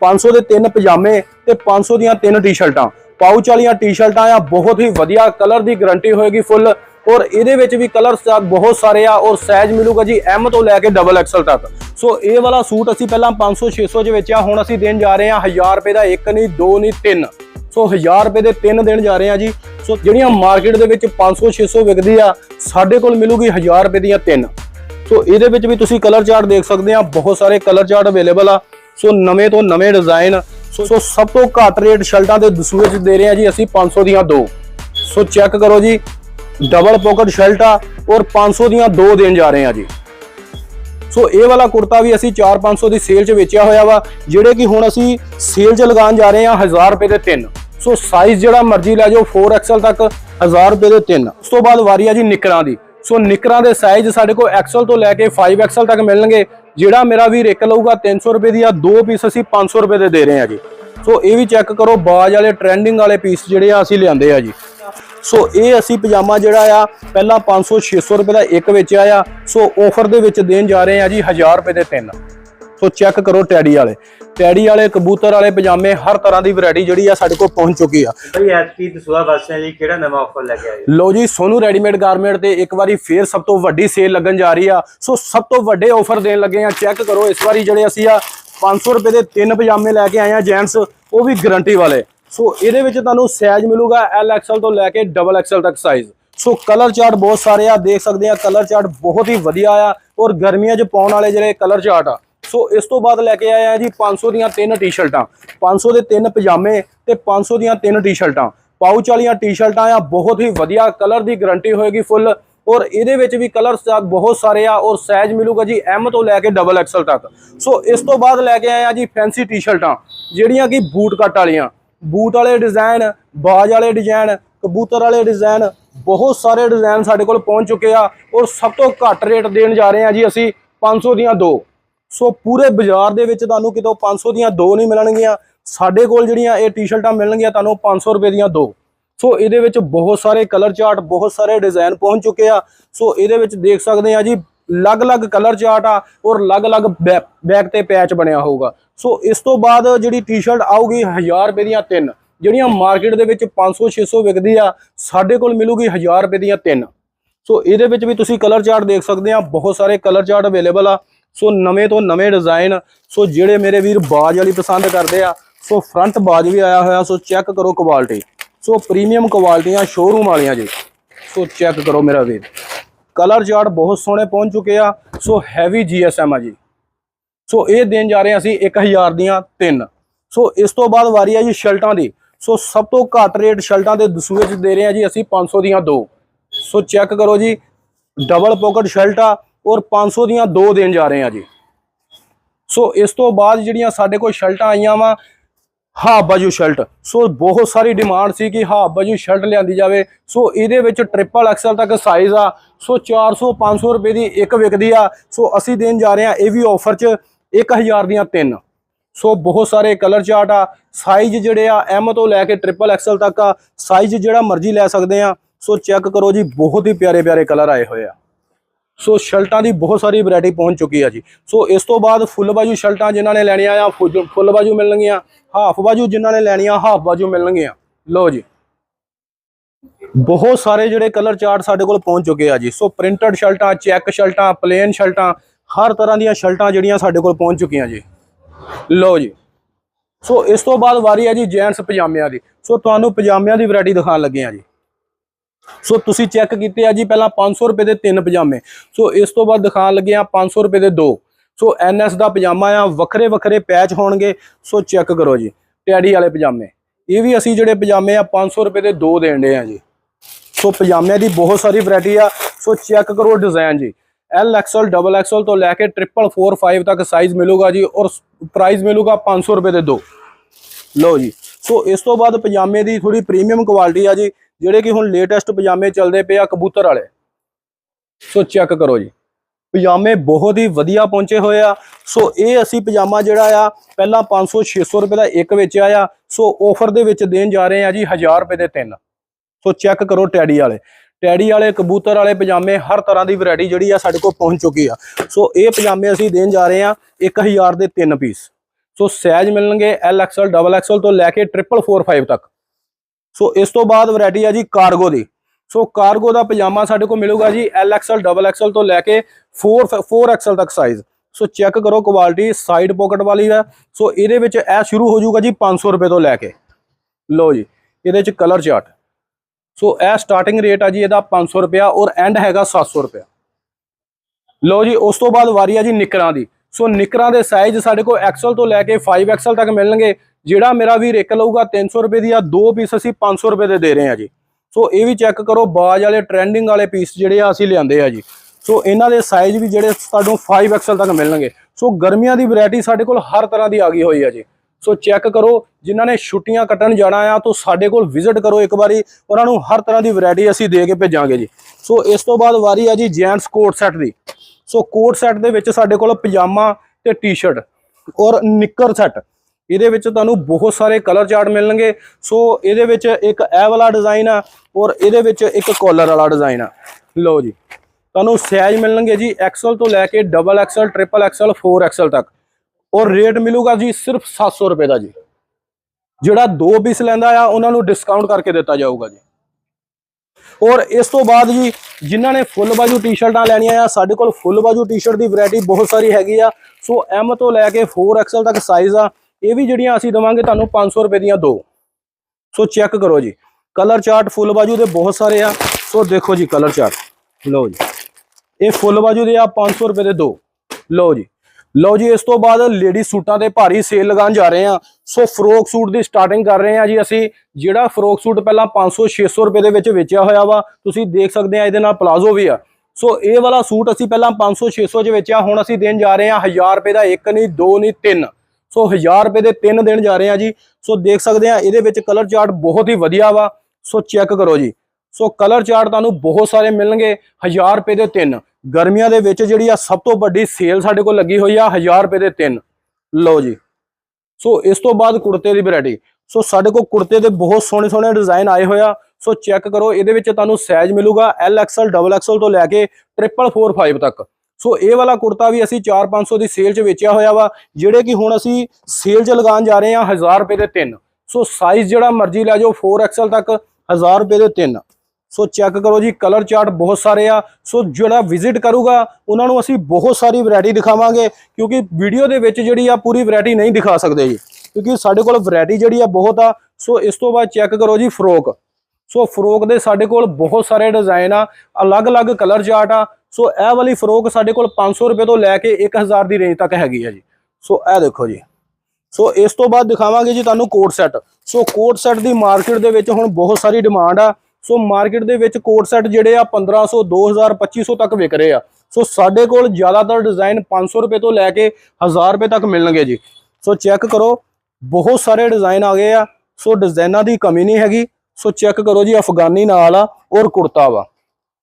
500 ਦੇ ਤਿੰਨ ਪਜਾਮੇ ਤੇ 500 ਦੀਆਂ ਤਿੰਨ ਟੀ-ਸ਼ਰਟਾਂ। ਪਾਊਚ ਵਾਲੀਆਂ ਟੀ-ਸ਼ਰਟਾਂ ਆ, ਬਹੁਤ ਹੀ ਵਧੀਆ ਕਲਰ ਦੀ ਗਾਰੰਟੀ ਹੋਏਗੀ ਫੁੱਲ। ਔਰ ਇਹਦੇ ਵਿੱਚ ਵੀ ਕਲਰ ਬਹੁਤ ਸਾਰੇ ਆ ਔਰ ਸਾਈਜ਼ ਮਿਲੂਗਾ ਜੀ ਐਮ ਤੋਂ ਲੈ ਕੇ ਡਬਲ ਐਕਸਲ ਤੱਕ। ਸੋ ਇਹ ਵਾਲਾ ਸੂਟ ਅਸੀਂ ਪਹਿਲਾਂ 500 600 ਚ ਵੇਚਿਆ ਹੁਣ ਅਸੀਂ ਦੇਣ ਜਾ ਰਹੇ ਹਾਂ 1000 ਰੁਪਏ ਦਾ ਇੱਕ ਨਹੀਂ ਦੋ ਨਹੀਂ ਤਿੰਨ। ਸੋ 1000 ਰੁਪਏ ਦੇ ਤਿੰਨ ਦੇਣ ਜਾ ਰਹੇ ਹਾਂ ਜੀ। ਸੋ ਜਿਹੜੀਆਂ ਮਾਰਕੀਟ ਦੇ ਵਿੱਚ 500 600 ਵਿਕਦੀ ਆ, ਸਾਡੇ ਕੋਲ ਮਿਲੂਗੀ 1000 ਰੁਪਏ ਦੀਆਂ ਤਿੰਨ। ਸੋ ਇਹਦੇ ਵਿੱਚ ਵੀ ਤੁਸੀਂ ਕਲਰ ਚਾਰਟ ਦੇਖ ਸਕਦੇ ਆ, ਬਹੁਤ ਸਾਰੇ ਕਲਰ ਚਾਰਟ ਅਵੇਲੇਬਲ ਆ। ਸੋ ਨਵੇਂ ਤੋਂ ਨਵੇਂ ਡਿਜ਼ਾਈਨ ਸੋ ਸੋ ਸਭ ਤੋਂ ਘੱਟ ਰੇਟ ਸ਼ਰਟਾਂ ਦੇ ਦਸੂਏ ਚ ਦੇ ਰਹੇ ਆ ਜੀ ਅਸੀਂ 500 ਦੀਆਂ ਦੋ। ਸੋ ਚੈੱਕ ਕਰੋ ਜੀ ਡਬਲ ਪਾਕਟ ਸ਼ਰਟ ਆ ਔਰ 500 ਦੀਆਂ ਦੋ ਦੇਣ ਜਾ ਰਹੇ ਆ ਜੀ। ਸੋ ਇਹ ਵਾਲਾ ਕੁੜਤਾ ਵੀ ਅਸੀਂ 4-500 ਦੀ ਸੇਲ 'ਚ ਵੇਚਿਆ ਹੋਇਆ ਵਾ, ਜਿਹੜੇ ਕਿ ਹੁਣ ਅਸੀਂ ਸੇਲ 'ਚ ਲਗਾਉਣ ਜਾ ਰਹੇ ਹਾਂ 1000 ਰੁਪਏ ਦੇ ਤਿੰਨ। ਸੋ ਸਾਈਜ਼ ਜਿਹੜਾ ਮਰਜ਼ੀ ਲੈ ਜਾਓ 4XL ਤੱਕ 1000 ਰੁਪਏ ਦੇ ਤਿੰਨ। ਉਸ ਤੋਂ ਬਾਅਦ ਵਾਰੀ ਆ ਜੀ ਨਿਕਰਾਂ ਦੀ। ਸੋ ਨਿਕਰਾਂ ਦੇ ਸਾਈਜ਼ ਸਾਡੇ ਕੋਲ XL ਤੋਂ ਲੈ ਕੇ 5XL ਤੱਕ ਮਿਲਣਗੇ। ਜਿਹੜਾ ਮੇਰਾ ਵੀਰ ਇੱਕ ਲਊਗਾ 300 ਰੁਪਏ ਦੀ ਆ, ਦੋ ਪੀਸ ਅਸੀਂ 500 ਰੁਪਏ ਦੇ ਦੇ ਰਹੇ ਹਾਂ ਜੀ। ਸੋ ਇਹ ਵੀ ਚੈੱਕ ਕਰੋ, ਬਾਜ ਵਾਲੇ ਟ੍ਰੈਂਡਿੰਗ ਵਾਲੇ ਪੀਸ ਜਿਹੜੇ ਆ ਅਸੀਂ ਲਿਆਂਦੇ ਆ ਜੀ। ਸੋ ਇਹ ਅਸੀਂ ਪਜਾਮਾ ਜਿਹੜਾ ਆ, ਪਹਿਲਾਂ 500 600 ਰੁਪਏ ਦਾ ਇੱਕ ਵੇਚਿਆ ਆ। ਸੋ ਆਫਰ ਦੇ ਵਿੱਚ ਦੇਣ ਜਾ ਰਹੇ ਆ ਜੀ 1000 ਰੁਪਏ ਦੇ ਤਿੰਨ। ਸੋ ਚੈੱਕ ਕਰੋ ਟੈਡੀ ਵਾਲੇ। ਟੈਡੀ ਵਾਲੇ ਕਬੂਤਰ ਵਾਲੇ ਪਜਾਮੇ ਹਰ ਤਰ੍ਹਾਂ ਦੀ ਵੈਰਾਈਟੀ ਜਿਹੜੀ ਆ ਸਾਡੇ ਕੋਲ ਪਹੁੰਚ ਚੁੱਕੀ ਆ। ਭਾਈ ਐਤਕੀ ਦਸੂਆ ਵਾਸੀਆਂ ਲਈ ਕਿਹੜਾ ਨਵਾਂ ਆਫਰ ਲੈ ਕੇ ਆਏ ਹੋ? ਲੋ ਜੀ ਸੋਨੂ ਰੈਡੀਮੇਡ ਗਾਰਮੈਂਟ ਤੇ ਇੱਕ ਵਾਰੀ ਫੇਰ ਸਭ ਤੋਂ ਵੱਡੀ ਸੇਲ ਲੱਗਣ ਜਾ ਰਹੀ ਆ। ਸੋ ਸਭ ਤੋਂ ਵੱਡੇ ਆਫਰ ਦੇਣ ਲੱਗੇ ਆ। ਚੈੱਕ ਕਰੋ ਇਸ ਵਾਰੀ ਜਿਹੜੇ ਅਸੀਂ ਆ 500 ਰੁਪਏ ਦੇ ਤਿੰਨ ਪਜਾਮੇ ਲੈ ਕੇ ਆਏ ਆ ਜੈਂਟਸ ਉਹ ਵੀ ਗਾਰੰਟੀ ਵਾਲੇ। ਸੋ ਇਹਦੇ ਵਿੱਚ ਤੁਹਾਨੂੰ ਸਾਈਜ਼ ਮਿਲੂਗਾ ਐਲ ਐਕਸਲ ਤੋਂ ਲੈ ਕੇ ਡਬਲ ਐਕਸਲ ਤੱਕ ਸਾਈਜ਼ ਸੋ ਕਲਰ ਚਾਰਟ ਬਹੁਤ ਸਾਰੇ ਆ ਦੇਖ ਸਕਦੇ ਆ ਕਲਰ ਚਾਰਟ ਬਹੁਤ ਹੀ ਵਧੀਆ ਆ ਔਰ ਗਰਮੀਆਂ 'ਚ ਪਾਉਣ ਵਾਲੇ ਜਿਹੜੇ ਕਲਰ ਚਾਰਟ ਆ। ਸੋ ਇਸ ਤੋਂ ਬਾਅਦ ਲੈ ਕੇ ਆਇਆ ਆ ਜੀ 500 ਦੀਆਂ ਤਿੰਨ ਟੀ-ਸ਼ਰਟਾਂ। 500 ਦੇ ਤਿੰਨ ਪਜਾਮੇ ਤੇ 500 ਦੀਆਂ ਤਿੰਨ ਟੀ-ਸ਼ਰਟਾਂ। ਪਾਊਚ ਵਾਲੀਆਂ ਟੀ-ਸ਼ਰਟਾਂ ਆ, ਬਹੁਤ ਹੀ ਵਧੀਆ ਕਲਰ ਦੀ ਗਾਰੰਟੀ ਹੋਏਗੀ ਫੁੱਲ ਔਰ ਇਹਦੇ ਵਿੱਚ ਵੀ ਕਲਰ ਬਹੁਤ ਸਾਰੇ ਆ ਔਰ ਸਾਈਜ਼ ਮਿਲੂਗਾ ਜੀ ਐਮ ਤੋਂ ਲੈ ਕੇ ਡਬਲ ਐਕਸਲ ਤੱਕ। ਸੋ ਇਸ ਤੋਂ ਬਾਅਦ ਲੈ ਕੇ ਆਏ ਆ ਜੀ ਫੈਂਸੀ ਟੀ-ਸ਼ਰਟਾਂ, ਜਿਹੜੀਆਂ ਕਿ ਬੂਟ ਕੱਟ ਵਾਲੀਆਂ। ਬੂਟ ਵਾਲੇ ਡਿਜ਼ਾਈਨ ਬਾਜ ਵਾਲੇ ਡਿਜ਼ਾਈਨ ਕਬੂਤਰ ਵਾਲੇ ਡਿਜ਼ਾਈਨ ਬਹੁਤ ਸਾਰੇ ਡਿਜ਼ਾਈਨ ਸਾਡੇ ਕੋਲ ਪਹੁੰਚ ਚੁੱਕੇ ਆ ਔਰ ਸਭ ਤੋਂ ਘੱਟ ਰੇਟ ਦੇਣ ਜਾ ਰਹੇ ਆ ਜੀ ਅਸੀਂ 500 ਦੀਆਂ ਦੋ। ਸੋ ਪੂਰੇ ਬਾਜ਼ਾਰ ਦੇ ਵਿੱਚ ਤੁਹਾਨੂੰ ਕਿਤੋਂ 500 ਦੀਆਂ ਦੋ ਨਹੀਂ ਮਿਲਣਗੀਆਂ। ਸਾਡੇ ਕੋਲ ਜਿਹੜੀਆਂ ਇਹ ਟੀ-ਸ਼ਰਟਾਂ ਮਿਲਣਗੀਆਂ, ਤੁਹਾਨੂੰ 500 ਰੁਪਏ ਦੀਆਂ ਦੋ। ਸੋ ਇਹਦੇ ਵਿੱਚ ਬਹੁਤ ਸਾਰੇ ਕਲਰ ਚਾਰਟ ਬਹੁਤ ਸਾਰੇ ਡਿਜ਼ਾਈਨ ਪਹੁੰਚ ਚੁੱਕੇ ਆ। ਸੋ ਇਹਦੇ ਵਿੱਚ ਦੇਖ ਸਕਦੇ ਆ ਜੀ, ਅਲੱਗ-ਅਲੱਗ ਕਲਰ ਚਾਰਟ ਆ ਔਰ ਅਲੱਗ-ਅਲੱਗ ਬੈਕ ਤੇ ਪੈਚ ਬਣਿਆ ਹੋਊਗਾ। ਸੋ ਇਸ ਤੋਂ ਬਾਅਦ ਜਿਹੜੀ ਟੀ-ਸ਼ਰਟ ਆਊਗੀ 1000 ਰੁਪਏ ਦੀਆਂ ਤਿੰਨ। ਜਿਹੜੀਆਂ ਮਾਰਕੀਟ ਦੇ ਵਿੱਚ 500 600 ਵਿਕਦੀ ਆ, ਸਾਡੇ ਕੋਲ ਮਿਲੂਗੀ 1000 ਰੁਪਏ ਦੀਆਂ ਤਿੰਨ। ਸੋ ਇਹਦੇ ਵਿੱਚ ਵੀ ਤੁਸੀਂ ਕਲਰ ਚਾਰਟ ਦੇਖ ਸਕਦੇ ਆ, ਬਹੁਤ ਸਾਰੇ ਕਲਰ ਚਾਰਟ ਅਵੇਲੇਬਲ ਆ। ਸੋ ਨਵੇਂ ਤੋਂ ਨਵੇਂ ਡਿਜ਼ਾਈਨ ਸੋ ਜਿਹੜੇ ਮੇਰੇ ਵੀਰ ਬਾਜ ਵਾਲੀ ਪਸੰਦ ਕਰਦੇ ਆ, ਸੋ ਫਰੰਟ ਬਾਜ ਵੀ ਆਇਆ ਹੋਇਆ, ਸੋ ਚੈੱਕ ਕਰੋ ਕੁਆਲਿਟੀ ਸੋ ਪ੍ਰੀਮੀਅਮ ਕੁਆਲਿਟੀਆਂ ਸ਼ੋਰੂਮ ਵਾਲੀਆਂ ਜੀ। ਸੋ ਚੈੱਕ ਕਰੋ ਮੇਰਾ ਵੀਰ। ਕਲਰ ਚਾਰਟ ਬਹੁਤ ਸੋਹਣੇ ਪਹੁੰਚ ਚੁੱਕੇ ਆ, ਸੋ ਹੈਵੀ ਜੀਐਸਐਮ ਆ ਜੀ। ਸੋ ਇਹ ਦੇਣ ਜਾ ਰਹੇ ਹਾਂ ਅਸੀਂ 1000 ਦੀਆਂ ਤਿੰਨ। ਸੋ ਇਸ ਤੋਂ ਬਾਅਦ ਵਾਰੀ ਆ ਜੀ ਸ਼ਰਟਾਂ ਦੀ। ਸੋ ਸਭ ਤੋਂ ਘੱਟ ਰੇਟ ਸ਼ਰਟਾਂ ਦੇ ਦਸੂਏ ਚ ਦੇ ਰਹੇ ਹਾਂ ਜੀ ਅਸੀਂ 500 ਦੀਆਂ ਦੋ। ਸੋ ਚੈੱਕ ਕਰੋ ਜੀ ਡਬਲ ਪਾਕਟ ਸ਼ਰਟ ਆ ਔਰ 500 ਦੀਆਂ ਦੋ ਦੇਣ ਜਾ ਰਹੇ ਆ ਜੀ। ਸੋ ਇਸ ਤੋਂ ਬਾਅਦ ਜਿਹੜੀਆਂ ਸਾਡੇ ਕੋਲ ਸ਼ਰਟਾਂ ਆਈਆਂ ਵਾ ਹਾਫ ਬਾਜੂ ਸ਼ਰਟ। ਸੋ ਬਹੁਤ ਸਾਰੀ ਡਿਮਾਂਡ ਸੀ ਕਿ ਹਾਫ ਬਾਜੂ ਸ਼ਰਟ ਲਿਆਂਦੀ ਜਾਵੇ। ਸੋ ਇਹਦੇ ਵਿੱਚ ਟ੍ਰਿਪਲ ਐਕਸਲ ਤੱਕ ਸਾਈਜ਼ ਆ। ਸੋ 400 500 ਰੁਪਏ ਦੀ ਇੱਕ ਵਿਕਦੀ ਆ। ਸੋ ਅਸੀਂ ਦੇਣ ਜਾ ਰਹੇ ਹਾਂ ਇਹ ਵੀ ਆਫਰ 'ਚ 1000 ਦੀਆਂ ਤਿੰਨ। ਸੋ ਬਹੁਤ ਸਾਰੇ ਕਲਰ ਚਾਰਟ ਆ। ਸਾਈਜ਼ ਜਿਹੜੇ ਆ ਐਮ ਤੋਂ ਲੈ ਕੇ ਟ੍ਰਿਪਲ ਐਕਸਲ ਤੱਕ ਆ। ਸਾਈਜ਼ ਜਿਹੜਾ ਮਰਜ਼ੀ ਲੈ ਸਕਦੇ ਆ। ਸੋ ਚੈੱਕ ਕਰੋ ਜੀ, ਬਹੁਤ ਹੀ ਪਿਆਰੇ ਪਿਆਰੇ ਕਲਰ ਆਏ ਹੋਏ ਆ। ਸੋ ਸ਼ਰਟਾਂ ਦੀ ਬਹੁਤ ਸਾਰੀ ਵੈਰਾਈਟੀ ਪਹੁੰਚ ਚੁੱਕੀ ਆ ਜੀ। ਸੋ ਇਸ ਤੋਂ ਬਾਅਦ ਫੁੱਲ ਬਾਜੂ ਸ਼ਰਟਾਂ ਜਿਨ੍ਹਾਂ ਨੇ ਲੈਣੀਆਂ ਆ, ਫੁੱਲ ਫੁੱਲ ਬਾਜੂ ਮਿਲਣਗੀਆਂ, ਹਾਫ ਬਾਜੂ ਜਿਨ੍ਹਾਂ ਨੇ ਲੈਣੀਆਂ, ਹਾਫ ਬਾਜੂ ਮਿਲਣਗੀਆਂ। ਲਓ ਜੀ। ਬਹੁਤ ਸਾਰੇ ਜਿਹੜੇ ਕਲਰ ਚਾਰਟ ਸਾਡੇ ਕੋਲ ਪਹੁੰਚ ਚੁੱਕੇ ਆ ਜੀ। ਸੋ ਪ੍ਰਿੰਟਡ ਸ਼ਰਟਾਂ ਚੈੱਕ ਸ਼ਰਟਾਂ ਪਲੇਨ ਸ਼ਰਟਾਂ ਹਰ ਤਰ੍ਹਾਂ ਦੀਆਂ ਸ਼ਰਟਾਂ ਜਿਹੜੀਆਂ ਸਾਡੇ ਕੋਲ ਪਹੁੰਚ ਚੁੱਕੀਆਂ ਜੀ। ਲਓ ਜੀ। ਸੋ ਇਸ ਤੋਂ ਬਾਅਦ ਵਾਰੀ ਆ ਜੀ ਜੈਂਟਸ ਪਜਾਮਿਆਂ ਦੀ। ਸੋ ਤੁਹਾਨੂੰ ਪਜਾਮਿਆਂ ਦੀ ਵੈਰਾਈਟੀ ਦਿਖਾਉਣ ਲੱਗੇ ਆ ਜੀ। ਸੋ ਤੁਸੀਂ ਚੈੱਕ ਕੀਤੇ ਆ ਜੀ, ਪਹਿਲਾਂ 500 ਰੁਪਏ ਦੇ ਤਿੰਨ ਪਜਾਮੇ। ਸੋ ਇਸ ਤੋਂ ਬਾਅਦ ਦਿਖਾਉਣ ਲੱਗੇ ਆ 500 ਰੁਪਏ ਦੇ ਦੋ। ਸੋ ਐਨਐਸ ਦਾ ਪਜਾਮਾ ਆ, ਵੱਖਰੇ ਵੱਖਰੇ ਪੈਚ ਹੋਣਗੇ। ਸੋ ਚੈੱਕ ਕਰੋ ਜੀ ਟੈਡੀ ਵਾਲੇ ਪਜਾਮੇ। ਇਹ ਵੀ ਅਸੀਂ ਜਿਹੜੇ ਪਜਾਮੇ ਆ 500 ਰੁਪਏ ਦੇ ਦੋ ਦੇਣ ਦੇ ਆ ਜੀ। ਸੋ ਪਜਾਮਿਆਂ ਦੀ ਬਹੁਤ ਸਾਰੀ ਵੈਰਾਈਟੀ ਆ। ਸੋ ਚੈੱਕ ਕਰੋ ਡਿਜ਼ਾਈਨ ਜੀ। ਐਲ ਐਕਸਲ ਡਬਲ ਐਕਸਲ ਤੋਂ ਲੈ ਕੇ ਟ੍ਰਿਪਲ 4 5 ਤੱਕ ਸਾਈਜ਼ ਮਿਲੂਗਾ ਜੀ ਔਰ ਪ੍ਰਾਈਸ ਮਿਲੂਗਾ 500 ਰੁਪਏ ਦੇ ਦੋ। ਲਓ ਜੀ। ਸੋ ਇਸ ਤੋਂ ਬਾਅਦ ਪਜਾਮੇ ਦੀ ਥੋੜੀ ਪ੍ਰੀਮੀਅਮ ਕੁਆਲਿਟੀ ਆ ਜੀ। ਜਿਹੜੇ ਕਿ ਹੁਣ ਲੇਟੈਸਟ ਪਜਾਮੇ ਚੱਲਦੇ ਪਏ ਆ ਕਬੂਤਰ ਵਾਲੇ। ਸੋ ਚੈੱਕ ਕਰੋ ਜੀ। ਪਜਾਮੇ ਬਹੁਤ ਹੀ ਵਧੀਆ ਪਹੁੰਚੇ ਹੋਏ ਆ। ਸੋ ਇਹ ਅਸੀਂ ਪਜਾਮਾ ਜਿਹੜਾ ਆ, ਪਹਿਲਾਂ 500 600 ਰੁਪਏ ਦਾ ਇੱਕ ਵੇਚਿਆ ਆ ਸੋ ਆਫਰ ਦੇ ਵਿੱਚ ਦੇਣ ਜਾ ਰਹੇ ਆ ਜੀ 1000 ਰੁਪਏ ਦੇ ਤਿੰਨ। ਸੋ ਚੈੱਕ ਕਰੋ ਟੈਡੀ ਵਾਲੇ। ਟੈਡੀ ਵਾਲੇ, ਕਬੂਤਰ ਵਾਲੇ ਪਜਾਮੇ ਹਰ ਤਰ੍ਹਾਂ ਦੀ ਵੈਰਾਈਟੀ ਜਿਹੜੀ ਆ ਸਾਡੇ ਕੋਲ ਪਹੁੰਚ ਚੁੱਕੀ ਆ। ਸੋ ਇਹ ਪਜਾਮੇ ਅਸੀਂ ਦੇਣ ਜਾ ਰਹੇ ਆ 1000 ਦੇ ਤਿੰਨ ਪੀਸ ਸੋ ਸਾਈਜ਼ ਮਿਲਣਗੇ ਐਲ ਐਕਸਲ ਡਬਲ ਐਕਸਲ ਤੋਂ ਲੈ ਕੇ 445 ਤੱਕ। ਸੋ ਇਸ ਤੋਂ ਬਾਅਦ ਵੈਰਾਈਟੀ ਆ ਜੀ ਕਾਰਗੋ ਦੀ। ਸੋ ਕਾਰਗੋ ਦਾ ਪਜਾਮਾ ਸਾਡੇ ਕੋਲ ਮਿਲੂਗਾ ਜੀ ਐਲ ਐਕਸਲ ਡਬਲ ਐਕਸਲ ਤੋਂ ਲੈ ਕੇ 4 4 ਐਕਸਲ ਤੱਕ ਸਾਈਜ਼ ਸੋ ਚੈੱਕ ਕਰੋ ਕੁਆਲਿਟੀ ਸਾਈਡ ਪਾਕਟ ਵਾਲੀ ਹੈ। ਸੋ ਇਹਦੇ ਵਿੱਚ ਇਹ ਸ਼ੁਰੂ ਹੋ ਜਾਊਗਾ ਜੀ 500 ਰੁਪਏ ਤੋਂ ਲੈ ਕੇ। ਲਓ ਜੀ, ਇਹਦੇ ਚ ਕਲਰ ਚਾਰਟ ਸੋ ਇਹ ਸਟਾਰਟਿੰਗ ਰੇਟ ਆ ਜੀ, ਇਹਦਾ 500 ਰੁਪਿਆ ਔਰ ਐਂਡ ਹੈਗਾ 700 ਰੁਪਿਆ ਲਓ ਜੀ, ਉਸ ਤੋਂ ਬਾਅਦ ਵਾਰੀ ਆ ਜੀ ਨਿਕਰਾਂ ਦੀ। ਸੋ ਨਿਕਰਾਂ ਦੇ ਸਾਈਜ਼ ਸਾਡੇ ਕੋਲ ਐਕਸਲ ਤੋਂ ਲੈ ਕੇ 5 ਐਕਸਲ ਤੱਕ ਮਿਲਣਗੇ, ਜਿਹੜਾ ਮੇਰਾ ਵੀਰ ਇੱਕ ਲਊਗਾ 300 ਰੁਪਏ ਦੀ ਆ, ਦੋ ਪੀਸ ਅਸੀਂ 500 ਰੁਪਏ ਦੇ ਦੇ ਰਹੇ ਆ ਜੀ। ਸੋ ਇਹ ਵੀ ਚੈੱਕ ਕਰੋ, ਬਾਜ ਵਾਲੇ ਟ੍ਰੈਂਡਿੰਗ ਵਾਲੇ ਪੀਸ ਜਿਹੜੇ ਆ ਅਸੀਂ ਲਿਆਂਦੇ ਆ ਜੀ। ਸੋ ਇਹਨਾਂ ਦੇ ਸਾਈਜ਼ ਵੀ ਜਿਹੜੇ ਤੁਹਾਨੂੰ 5 ਐਕਸਲ ਤੱਕ ਮਿਲਣਗੇ। ਸੋ ਗਰਮੀਆਂ ਦੀ ਵੈਰਾਈਟੀ ਸਾਡੇ ਕੋਲ ਹਰ ਤਰ੍ਹਾਂ ਦੀ ਆ ਗਈ ਹੋਈ ਆ ਜੀ। ਸੋ ਚੈੱਕ ਕਰੋ, ਜਿਨ੍ਹਾਂ ਨੇ ਛੁੱਟੀਆਂ ਕੱਟਣ ਜਾਣਾ ਆ, ਤਾਂ ਸਾਡੇ ਕੋਲ ਵਿਜ਼ਿਟ ਕਰੋ ਇੱਕ ਵਾਰੀ, ਉਹਨਾਂ ਨੂੰ ਹਰ ਤਰ੍ਹਾਂ ਦੀ ਵੈਰਾਈਟੀ ਅਸੀਂ ਦੇ ਕੇ ਭੇਜਾਂਗੇ ਜੀ। ਸੋ ਇਸ ਤੋਂ ਬਾਅਦ ਵਾਰੀ ਆ ਜੀ, ਜੈਂਟਸ ਕੋਟ ਸੈੱਟ ਦੀ। ਸੋ ਕੋਟ ਸੈੱਟ ਦੇ ਵਿੱਚ ਸਾਡੇ ਕੋਲ ਪਜਾਮਾ ਤੇ ਟੀ-ਸ਼ਰਟ ਔਰ ਨਿੱਕਰ ਸੈੱਟ। ਇਹਦੇ ਵਿੱਚ ਤੁਹਾਨੂੰ ਬਹੁਤ ਸਾਰੇ ਕਲਰ ਚਾਰਟ ਮਿਲਣਗੇ। ਸੋ ਇਹਦੇ ਵਿੱਚ ਇੱਕ ਇਹ ਵਾਲਾ ਡਿਜ਼ਾਈਨ ਆ ਔਰ ਇਹਦੇ ਵਿੱਚ ਇੱਕ ਕਾਲਰ ਵਾਲਾ ਡਿਜ਼ਾਈਨ ਆ। ਲਓ ਜੀ, ਤੁਹਾਨੂੰ ਸਾਈਜ਼ ਮਿਲਣਗੇ ਜੀ ਐਕਸਲ ਤੋਂ ਲੈ ਕੇ double axle triple axle 4 axle ਤੱਕ। ਔਰ ਰੇਟ ਮਿਲੂਗਾ ਜੀ ਸਿਰਫ 700 ਰੁਪਏ ਦਾ ਜੀ। ਜਿਹੜਾ ਦੋ ਪੀਸ ਲੈਂਦਾ ਆ, ਉਹਨਾਂ ਨੂੰ ਡਿਸਕਾਊਂਟ ਕਰਕੇ ਦਿੱਤਾ ਜਾਊਗਾ ਜੀ। ਔਰ ਇਸ ਤੋਂ ਬਾਅਦ ਜੀ ਜਿਨ੍ਹਾਂ ਨੇ ਫੁੱਲ ਬਾਜੂ ਟੀ-ਸ਼ਰਟਾਂ ਲੈਣੀਆਂ ਆ, ਸਾਡੇ ਕੋਲ ਫੁੱਲ ਬਾਜੂ ਟੀ-ਸ਼ਰਟ ਦੀ ਵੈਰਾਈਟੀ ਬਹੁਤ ਸਾਰੀ ਹੈਗੀ ਆ। ਸੋ ਐਮ ਤੋਂ ਲੈ ਕੇ 4 ਐਕਸਲ ਤੱਕ ਸਾਈਜ਼ ਆ, ਇਹ ਵੀ ਜਿਹੜੀਆਂ ਅਸੀਂ ਦਵਾਂਗੇ ਤੁਹਾਨੂੰ 500 ਰੁਪਏ ਦੀਆਂ ਦੋ। ਸੋ ਚੈੱਕ ਕਰੋ ਜੀ। ਕਲਰ ਚਾਰਟ ਫੁੱਲ ਬਾਜੂ ਦੇ ਬਹੁਤ ਸਾਰੇ ਆ। ਸੋ ਦੇਖੋ ਜੀ ਕਲਰ ਚਾਰਟ ਲਓ ਜੀ। ਇਹ ਫੁੱਲ ਬਾਜੂ ਦੇ ਆ 500 ਰੁਪਏ ਦੇ ਦੋ। ਲਓ ਜੀ। ਲਓ ਜੀ, ਇਸ ਤੋਂ ਬਾਅਦ ਲੇਡੀ ਸੂਟਾਂ ਤੇ ਭਾਰੀ ਸੇਲ ਲਗਾਉਣ ਜਾ ਰਹੇ ਆ ਸੋ ਫਰੋਕ ਸੂਟ ਦੀ ਸਟਾਰਟਿੰਗ ਕਰ ਰਹੇ ਆ ਜੀ ਅਸੀਂ। ਜਿਹੜਾ ਫਰੋਕ ਸੂਟ ਪਹਿਲਾਂ 500 600 ਰੁਪਏ ਦੇ ਵਿੱਚ ਵੇਚਿਆ ਹੋਇਆ ਵਾ, ਤੁਸੀਂ ਦੇਖ ਸਕਦੇ ਆ ਇਹਦੇ ਨਾਲ ਪਲਾਜ਼ੋ ਵੀ ਆ। ਸੋ ਇਹ ਵਾਲਾ ਸੂਟ ਅਸੀਂ ਪਹਿਲਾਂ 500 600 ਚ ਵੇਚਿਆ, ਹੁਣ ਅਸੀਂ ਦੇਣ ਜਾ ਰਹੇ ਆ 1000 ਰੁਪਏ ਦਾ ਇੱਕ, ਨਹੀਂ, ਦੋ, ਨਹੀਂ, ਤਿੰਨ। ਸੋ 1000 ਰੁਪਏ ਦੇ ਤਿੰਨ ਦੇਣ ਜਾ ਰਹੇ ਆ ਜੀ। ਸੋ ਦੇਖ ਸਕਦੇ ਆ ਇਹਦੇ ਵਿੱਚ ਕਲਰ ਚਾਰਟ ਬਹੁਤ ਹੀ ਵਧੀਆ ਵਾ। ਸੋ ਚੈੱਕ ਕਰੋ ਜੀ। ਸੋ ਕਲਰ ਚਾਰਟ ਤੁਹਾਨੂੰ ਬਹੁਤ ਸਾਰੇ ਮਿਲਣਗੇ 1000 ਰੁਪਏ ਦੇ ਤਿੰਨ। ਗਰਮੀਆਂ ਦੇ ਵਿੱਚ ਜਿਹੜੀ ਆ ਸਭ ਤੋਂ ਵੱਡੀ ਸੇਲ ਸਾਡੇ ਕੋਲ ਲੱਗੀ ਹੋਈ ਆ 1000 ਰੁਪਏ ਦੇ ਤਿੰਨ। ਲਓ ਜੀ। ਸੋ ਇਸ ਤੋਂ ਬਾਅਦ ਕੁੜਤੇ ਦੀ ਵੈਰਾਈਟੀ ਸੋ ਸਾਡੇ ਕੋਲ ਕੁੜਤੇ ਦੇ ਬਹੁਤ ਸੋਹਣੇ ਸੋਹਣੇ ਡਿਜ਼ਾਈਨ ਆਏ ਹੋਇਆ ਸੋ ਚੈੱਕ ਕਰੋ, ਇਹਦੇ ਵਿੱਚ ਤੁਹਾਨੂੰ ਸਾਈਜ਼ ਮਿਲੂਗਾ ਐਲ ਐਕਸਲ ਡਬਲ ਐਕਸਲ ਤੋਂ ਲੈ ਕੇ 445 ਤੱਕ। ਸੋ ਇਹ ਵਾਲਾ ਕੁੜਤਾ ਵੀ ਅਸੀਂ 4-500 ਦੀ ਸੇਲ 'ਚ ਵੇਚਿਆ ਹੋਇਆ ਵਾ, ਜਿਹੜੇ ਕਿ ਹੁਣ ਅਸੀਂ ਸੇਲ 'ਚ ਲਗਾਉਣ ਜਾ ਰਹੇ ਹਾਂ 1000 ਰੁਪਏ ਦੇ ਤਿੰਨ। ਸੋ ਸਾਈਜ਼ ਜਿਹੜਾ ਮਰਜ਼ੀ ਲੈ ਜਾਓ 4 ਐਕਸਲ ਤੱਕ 1000 ਰੁਪਏ ਦੇ ਤਿੰਨ। ਸੋ ਚੈੱਕ ਕਰੋ ਜੀ ਕਲਰ ਚਾਰਟ ਬਹੁਤ ਸਾਰੇ ਆ। ਸੋ ਜਿਹੜਾ ਵਿਜ਼ਿਟ ਕਰੂਗਾ, ਉਹਨਾਂ ਨੂੰ ਅਸੀਂ ਬਹੁਤ ਸਾਰੀ ਵੈਰਾਈਟੀ ਦਿਖਾਵਾਂਗੇ, ਕਿਉਂਕਿ ਵੀਡੀਓ ਦੇ ਵਿੱਚ ਜਿਹੜੀ ਆ ਪੂਰੀ ਵੈਰਾਈਟੀ ਨਹੀਂ ਦਿਖਾ ਸਕਦੇ ਜੀ। ਕਿਉਂਕਿ ਸਾਡੇ ਕੋਲ ਵੈਰਾਈਟੀ ਜਿਹੜੀ ਆ ਬਹੁਤ ਆ। ਸੋ ਇਸ ਤੋਂ ਬਾਅਦ ਚੈੱਕ ਕਰੋ ਜੀ ਫਰੋਕ ਸੋ ਫਰੋਕ ਦੇ ਸਾਡੇ ਕੋਲ ਬਹੁਤ ਸਾਰੇ ਡਿਜ਼ਾਈਨ ਆ, ਅਲੱਗ-ਅਲੱਗ ਕਲਰ ਚਾਰਟ ਆ। ਸੋ ਇਹ ਵਾਲੀ ਫਰੋਕ ਸਾਡੇ ਕੋਲ 500 ਰੁਪਏ ਤੋਂ ਲੈ ਕੇ 1000 ਦੀ ਰੇਂਜ ਤੱਕ ਹੈਗੀ ਆ ਜੀ। ਸੋ ਇਹ ਦੇਖੋ ਜੀ। ਸੋ ਇਸ ਤੋਂ ਬਾਅਦ ਦਿਖਾਵਾਂਗੇ ਜੀ ਤੁਹਾਨੂੰ coat set so coat set ਦੀ ਮਾਰਕੀਟ ਦੇ ਵਿੱਚ ਹੁਣ ਬਹੁਤ ਸਾਰੀ ਡਿਮਾਂਡ ਆ। ਸੋ ਮਾਰਕੀਟ ਦੇ ਵਿੱਚ ਕੋਟ ਸੈੱਟ ਜਿਹੜੇ ਆ 1500 2000 2500 ਤੱਕ ਵਿਕ ਰਹੇ ਆ। ਸੋ ਸਾਡੇ ਕੋਲ ਜ਼ਿਆਦਾਤਰ ਡਿਜ਼ਾਈਨ 500 ਰੁਪਏ ਤੋਂ ਲੈ ਕੇ 1000 ਰੁਪਏ ਤੱਕ ਮਿਲਣਗੇ ਜੀ। ਸੋ ਚੈੱਕ ਕਰੋ, ਬਹੁਤ ਸਾਰੇ ਡਿਜ਼ਾਈਨ ਆ ਗਏ ਆ, ਸੋ ਡਿਜ਼ਾਈਨਾਂ ਦੀ ਕਮੀ ਨਹੀਂ ਹੈਗੀ। ਸੋ ਚੈੱਕ ਕਰੋ ਜੀ, ਅਫਗਾਨੀ ਨਾਲ ਆ ਔਰ ਕੁੜਤਾ ਵਾ।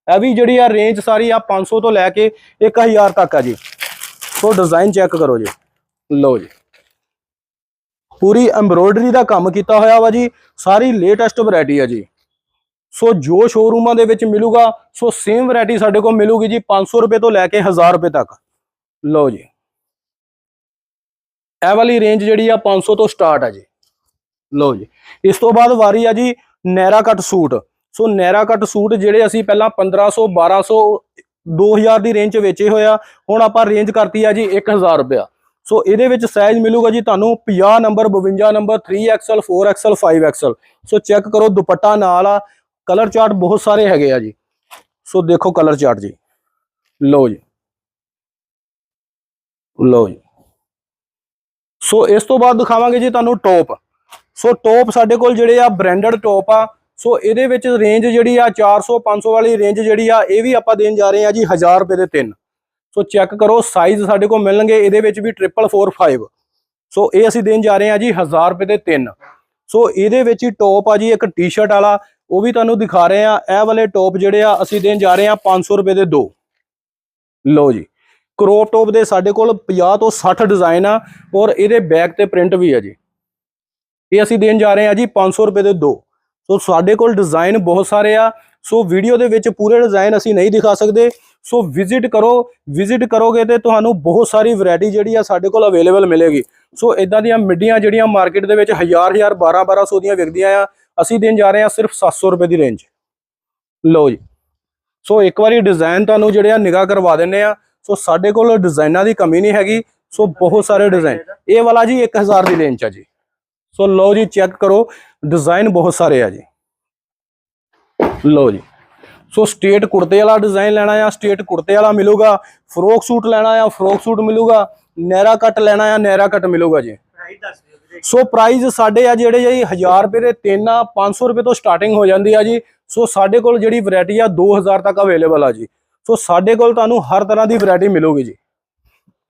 ਇਹ ਵੀ ਜਿਹੜੀ ਆ ਰੇਂਜ ਸਾਰੀ ਆ 500 ਤੋਂ ਲੈ ਕੇ 1000 ਤੱਕ ਆ ਜੀ। ਸੋ ਡਿਜ਼ਾਈਨ ਚੈੱਕ ਕਰੋ ਜੀ। ਲਓ ਜੀ। ਪੂਰੀ ਐਮਬ੍ਰੋਇਡਰੀ ਦਾ ਕੰਮ ਕੀਤਾ ਹੋਇਆ ਵਾ ਜੀ। ਸਾਰੀ ਲੇਟੈਸਟ ਵੈਰਾਈਟੀ ਆ ਜੀ। ਸੋ ਜੋ ਸ਼ੋਰੂਮਾਂ ਦੇ ਵਿੱਚ ਮਿਲੂਗਾ, ਸੋ ਸੇਮ ਵੈਰਾਈਟੀ ਸਾਡੇ ਕੋਲ ਮਿਲੂਗੀ ਜੀ 500 ਰੁਪਏ ਤੋਂ ਲੈ ਕੇ 1000 ਰੁਪਏ ਤੱਕ। ਲਓ ਜੀ। ਇਹ ਵਾਲੀ ਰੇਂਜ ਜਿਹੜੀ ਆ 500 ਤੋਂ ਸਟਾਰਟ ਆ ਜੀ। ਲਓ ਜੀ। ਇਸ ਤੋਂ ਬਾਅਦ ਵਾਰੀ ਆ ਜੀ ਨੈਰਾ ਕੱਟ ਸੂਟ। ਸੋ ਨੈਰਾ ਕੱਟ ਸੂਟ ਜਿਹੜੇ ਅਸੀਂ ਪਹਿਲਾਂ 1500 1200 2000 ਦੀ ਰੇਂਜ 'ਚ ਵੇਚੇ ਹੋਇਆ ਹੁਣ ਆਪਾਂ ਰੇਂਜ ਕਰਤੀ ਆ ਜੀ 1000 ਰੁਪਇਆ। ਸੋ ਇਹਦੇ ਵਿੱਚ ਸਾਈਜ਼ ਮਿਲੂਗਾ ਜੀ ਤੁਹਾਨੂੰ 50 number 52 number 3XL 4XL 5XL ਸੋ ਚੈੱਕ ਕਰੋ ਦੁਪੱਟਾ ਨਾਲ ਆ ਕਲਰ ਚਾਰਟ ਬਹੁਤ ਸਾਰੇ ਹੈਗੇ ਆ ਜੀ। ਸੋ ਦੇਖੋ ਕਲਰ ਚਾਰਟ ਜੀ। ਲਓ ਜੀ। ਲਓ ਜੀ। ਸੋ ਇਸ ਤੋਂ ਬਾਅਦ ਦਿਖਾਵਾਂਗੇ ਜੀ ਤੁਹਾਨੂੰ ਟੌਪ। ਸੋ ਟੌਪ ਸਾਡੇ ਕੋਲ ਜਿਹੜੇ ਆ ਬ੍ਰਾਂਡਡ ਟੌਪ ਆ। ਸੋ ਇਹਦੇ ਵਿੱਚ ਰੇਂਜ ਜਿਹੜੀ ਆ 400 500 ਵਾਲੀ ਰੇਂਜ ਜਿਹੜੀ ਆ, ਇਹ ਵੀ ਆਪਾਂ ਦੇਣ ਜਾ ਰਹੇ ਆ ਜੀ 1000 ਰੁਪਏ ਦੇ ਤਿੰਨ। ਸੋ ਚੈੱਕ ਕਰੋ ਸਾਈਜ਼ ਸਾਡੇ ਕੋਲ ਮਿਲਣਗੇ, ਇਹਦੇ ਵਿੱਚ ਵੀ 445 ਸੋ ਇਹ ਅਸੀਂ ਦੇਣ ਜਾ ਰਹੇ ਆ ਜੀ 1000 ਰੁਪਏ ਦੇ ਤਿੰਨ। ਸੋ ਇਹਦੇ ਵਿੱਚ ਹੀ ਟੌਪ ਆ ਜੀ, ਇੱਕ ਟੀ-ਸ਼ਰਟ ਵਾਲਾ ਉਹ ਵੀ ਤੁਹਾਨੂੰ ਦਿਖਾ ਰਹੇ ਆ ਇਹ ਵਾਲੇ ਟੌਪ ਜਿਹੜੇ ਆ, ਅਸੀਂ ਦੇਣ ਜਾ ਰਹੇ ਆ 500 ਰੁਪਏ ਦੇ ਦੋ। ਲਓ ਜੀ ਕਰੋਪ ਟੌਪ ਦੇ ਸਾਡੇ ਕੋਲ 50 ਤੋਂ 60 ਡਿਜ਼ਾਈਨ ਆ ਔਰ ਇਹਦੇ ਬੈਕ ਤੇ ਪ੍ਰਿੰਟ ਵੀ ਆ ਜੀ। ਇਹ ਅਸੀਂ ਦੇਣ ਜਾ ਰਹੇ ਆ ਜੀ 500 ਰੁਪਏ ਦੇ ਦੋ। ਸੋ ਸਾਡੇ ਕੋਲ ਡਿਜ਼ਾਈਨ ਬਹੁਤ ਸਾਰੇ ਆ। ਸੋ ਵੀਡੀਓ ਦੇ ਵਿੱਚ ਪੂਰੇ ਡਿਜ਼ਾਈਨ ਅਸੀਂ ਨਹੀਂ ਦਿਖਾ ਸਕਦੇ। ਸੋ ਵਿਜ਼ਿਟ ਕਰੋ, ਵਿਜ਼ਿਟ ਕਰੋਗੇ ਤੇ ਤੁਹਾਨੂੰ ਬਹੁਤ ਸਾਰੀ ਵੈਰਾਈਟੀ ਜਿਹੜੀ ਆ ਸਾਡੇ ਕੋਲ ਅਵੇਲੇਬਲ ਮਿਲੇਗੀ। ਸੋ ਇਦਾਂ ਦੀਆਂ ਮਿੱਡੀਆਂ ਜਿਹੜੀਆਂ ਮਾਰਕੀਟ ਦੇ ਵਿੱਚ 1000 1000 12 1200 ਦੀਆਂ ਵਿਕਦੀਆਂ ਆ। ਅਸੀਂ ਦੇਣ ਜਾ ਰਹੇ ਹਾਂ ਸਿਰਫ 700 ਰੁਪਏ ਦੀ ਰੇਂਜ ਲਓ ਜੀ। ਸੋ ਇੱਕ ਵਾਰੀ ਡਿਜ਼ਾਈਨ ਤੁਹਾਨੂੰ ਜਿਹੜੇ ਆ ਨਿਗਾਹ ਕਰਵਾ ਦਿੰਨੇ ਆ ਸੋ ਸਾਡੇ ਕੋਲ ਡਿਜ਼ਾਈਨਾਂ ਦੀ ਕਮੀ ਨਹੀਂ ਹੈਗੀ। ਸੋ ਬਹੁਤ ਸਾਰੇ ਡਿਜ਼ਾਈਨ ਇਹ ਵਾਲਾ ਜੀ 1000 ਦੀ ਰੇਂਜ ਆ ਜੀ। ਸੋ ਲਓ ਜੀ ਚੈੱਕ ਕਰੋ। ਡਿਜ਼ਾਈਨ ਬਹੁਤ ਸਾਰੇ ਆ ਜੀ। ਲਓ ਜੀ। ਸੋ ਸਟੇਟ ਕੁੜਤੇ ਵਾਲਾ ਡਿਜ਼ਾਈਨ ਲੈਣਾ ਆ, ਸਟੇਟ ਕੁੜਤੇ ਵਾਲਾ ਮਿਲੂਗਾ। ਫਰੋਕ ਸੂਟ ਲੈਣਾ ਆ ਫਰੋਕ ਸੂਟ ਮਿਲੂਗਾ। ਨੈਰਾ ਕੱਟ ਲੈਣਾ ਆ ਨੈਰਾ ਕੱਟ ਮਿਲੂਗਾ ਜੀ। ਪ੍ਰਾਈਸ ਦੱਸ ਦਿਓ। ਸੋ ਪ੍ਰਾਈਸ ਸਾਡੇ ਆ ਜਿਹੜੇ ਜੀ 1000 ਰੁਪਏ ਦੇ ਤਿੰਨ ਆ 500 ਰੁਪਏ ਤੋਂ ਸਟਾਰਟਿੰਗ ਹੋ ਜਾਂਦੀ ਆ ਜੀ। ਸੋ ਸਾਡੇ ਕੋਲ ਜਿਹੜੀ ਵੈਰਾਈਟੀ ਆ 2000 ਤੱਕ ਅਵੇਲੇਬਲ ਆ ਜੀ। ਸੋ ਸਾਡੇ ਕੋਲ ਤੁਹਾਨੂੰ ਹਰ ਤਰ੍ਹਾਂ ਦੀ ਵੈਰਾਈਟੀ ਮਿਲੂਗੀ ਜੀ।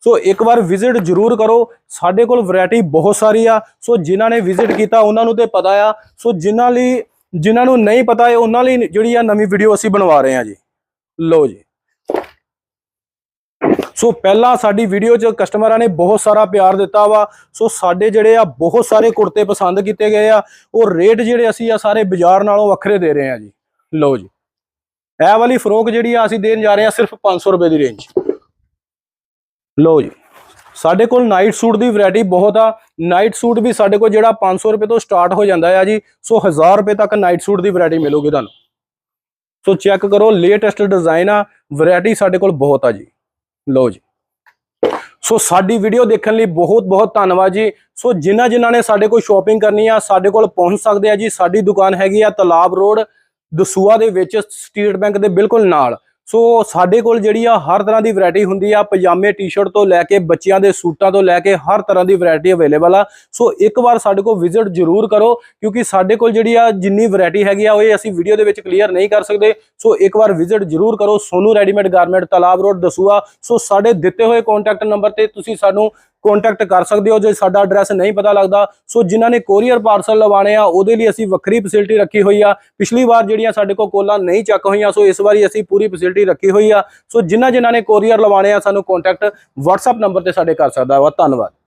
ਸੋ ਇੱਕ ਵਾਰ ਵਿਜ਼ਿਟ ਜ਼ਰੂਰ ਕਰੋ। ਸਾਡੇ ਕੋਲ ਵੈਰਾਈਟੀ ਬਹੁਤ ਸਾਰੀ ਆ। ਸੋ ਜਿਨ੍ਹਾਂ ਨੇ ਵਿਜ਼ਿਟ ਕੀਤਾ, ਉਹਨਾਂ ਨੂੰ ਤੇ ਪਤਾ ਆ। ਸੋ ਜਿਨ੍ਹਾਂ ਲਈ, ਜਿਨ੍ਹਾਂ ਨੂੰ ਨਹੀਂ ਪਤਾ ਹੈ ਉਹਨਾਂ ਲਈ ਜਿਹੜੀ ਆ ਨਵੀਂ ਵੀਡੀਓ ਅਸੀਂ ਬਣਵਾ ਰਹੇ ਹਾਂ ਜੀ। ਲਓ ਜੀ। ਸੋ ਪਹਿਲਾਂ ਸਾਡੀ ਵੀਡੀਓ 'ਚ ਕਸਟਮਰਾਂ ਨੇ ਬਹੁਤ ਸਾਰਾ ਪਿਆਰ ਦਿੱਤਾ ਵਾ। ਸੋ ਸਾਡੇ ਜਿਹੜੇ ਆ ਬਹੁਤ ਸਾਰੇ ਕੁੜਤੇ ਪਸੰਦ ਕੀਤੇ ਗਏ ਆ। ਉਹ ਰੇਟ ਜਿਹੜੇ ਅਸੀਂ ਆ ਸਾਰੇ ਬਾਜ਼ਾਰ ਨਾਲੋਂ ਵੱਖਰੇ ਦੇ ਰਹੇ ਆ ਜੀ। ਲਓ ਜੀ। ਇਹ ਵਾਲੀ ਫਰੋਕ ਜਿਹੜੀ ਆ ਅਸੀਂ ਦੇਣ ਜਾ ਰਹੇ ਆ ਸਿਰਫ 500 ਰੁਪਏ ਦੀ ਰੇਂਜ ਲਓ ਜੀ। ਸਾਡੇ ਕੋਲ ਨਾਈਟ ਸੂਟ ਦੀ ਵੈਰਾਈਟੀ ਬਹੁਤ ਆ। ਨਾਈਟ ਸੂਟ ਵੀ ਸਾਡੇ ਕੋਲ ਜਿਹੜਾ 500 ਰੁਪਏ ਤੋਂ ਸਟਾਰਟ ਹੋ ਜਾਂਦਾ ਆ ਜੀ। ਸੋ 1000 ਰੁਪਏ ਤੱਕ ਨਾਈਟ ਸੂਟ ਦੀ ਵੈਰਾਈਟੀ ਮਿਲੂਗੀ ਤੁਹਾਨੂੰ। ਸੋ ਚੈੱਕ ਕਰੋ ਲੇਟੈਸਟ ਡਿਜ਼ਾਈਨ ਆ। ਵੈਰਾਈਟੀ ਸਾਡੇ ਕੋਲ ਬਹੁਤ ਆ ਜੀ। ਲਓ ਜੀ। ਸੋ ਸਾਡੀ ਵੀਡੀਓ ਦੇਖਣ ਲਈ ਬਹੁਤ ਬਹੁਤ ਧੰਨਵਾਦ ਜੀ। ਸੋ ਜਿਨ੍ਹਾਂ ਜਿਨ੍ਹਾਂ ਨੇ ਸਾਡੇ ਕੋਲ ਸ਼ਾਪਿੰਗ ਕਰਨੀ ਆ, ਸਾਡੇ ਕੋਲ ਪਹੁੰਚ ਸਕਦੇ ਆ ਜੀ। ਸਾਡੀ ਦੁਕਾਨ ਹੈਗੀ ਆ ਤਲਾਬ ਰੋਡ ਦਸੂਆ ਦੇ ਵਿੱਚ, ਸਟੇਟ ਬੈਂਕ ਦੇ ਬਿਲਕੁਲ ਨਾਲ। ਸੋ ਸਾਡੇ ਕੋਲ ਜਿਹੜੀ ਆ ਹਰ ਤਰ੍ਹਾਂ ਦੀ ਵੈਰਾਈਟੀ ਹੁੰਦੀ ਆ, ਪਜਾਮੇ ਟੀ-ਸ਼ਰਟ ਤੋਂ ਲੈ ਕੇ, ਬੱਚਿਆਂ ਦੇ ਸੂਟਾਂ ਤੋਂ ਲੈ ਕੇ ਹਰ ਤਰ੍ਹਾਂ ਦੀ ਵੈਰਾਈਟੀ ਅਵੇਲੇਬਲ ਆ। ਸੋ ਇੱਕ ਵਾਰ ਸਾਡੇ ਕੋਲ ਵਿਜ਼ਿਟ ਜ਼ਰੂਰ ਕਰੋ, ਕਿਉਂਕਿ ਸਾਡੇ ਕੋਲ ਜਿਹੜੀ ਆ ਜਿੰਨੀ ਵੈਰਾਈਟੀ ਹੈਗੀ ਆ, ਉਹ ਇਹ ਅਸੀਂ ਵੀਡੀਓ ਦੇ ਵਿੱਚ ਕਲੀਅਰ ਨਹੀਂ ਕਰ ਸਕਦੇ। ਸੋ ਇੱਕ ਵਾਰ ਵਿਜ਼ਿਟ ਜ਼ਰੂਰ ਕਰੋ, Sonu readymade garment Talab road, Dasuya. So ਸਾਡੇ ਦਿੱਤੇ ਹੋਏ ਕੰਟੈਕਟ ਨੰਬਰ ਤੇ ਤੁਸੀਂ ਸਾਨੂੰ ਕੰਟੈਕਟ ਕਰ ਸਕਦੇ ਹੋ, ਜੇ ਸਾਡਾ ਐਡਰੈਸ ਨਹੀਂ ਪਤਾ ਲੱਗਦਾ। ਸੋ ਜਿਨ੍ਹਾਂ ਨੇ ਕੋਰੀਅਰ ਪਾਰਸਲ ਲਵਾਣੇ ਆ, ਉਹਦੇ ਲਈ ਅਸੀਂ ਵੱਖਰੀ ਫੈਸਿਲਿਟੀ ਰੱਖੀ ਹੋਈ ਆ। ਪਿਛਲੀ ਵਾਰ ਜਿਹੜੀਆਂ ਸਾਡੇ ਕੋਲ ਕੋਲਾਂ ਨਹੀਂ ਚੱਕ ਹੋਈਆਂ, ਸੋ ਇਸ ਵਾਰੀ ਅਸੀਂ ਪੂਰੀ ਫੈਸਿਲਿਟੀ ਰੱਖੀ ਹੋਈ ਆ। ਸੋ ਜਿਨ੍ਹਾਂ ਜਿਨ੍ਹਾਂ ਨੇ ਕੋਰੀਅਰ ਲਵਾਣੇ ਆ, ਸਾਨੂੰ ਕੰਟੈਕਟ WhatsApp ਨੰਬਰ ਤੇ ਸਾਡੇ ਕਰ ਸਕਦਾ ਵਾ। ਧੰਨਵਾਦ।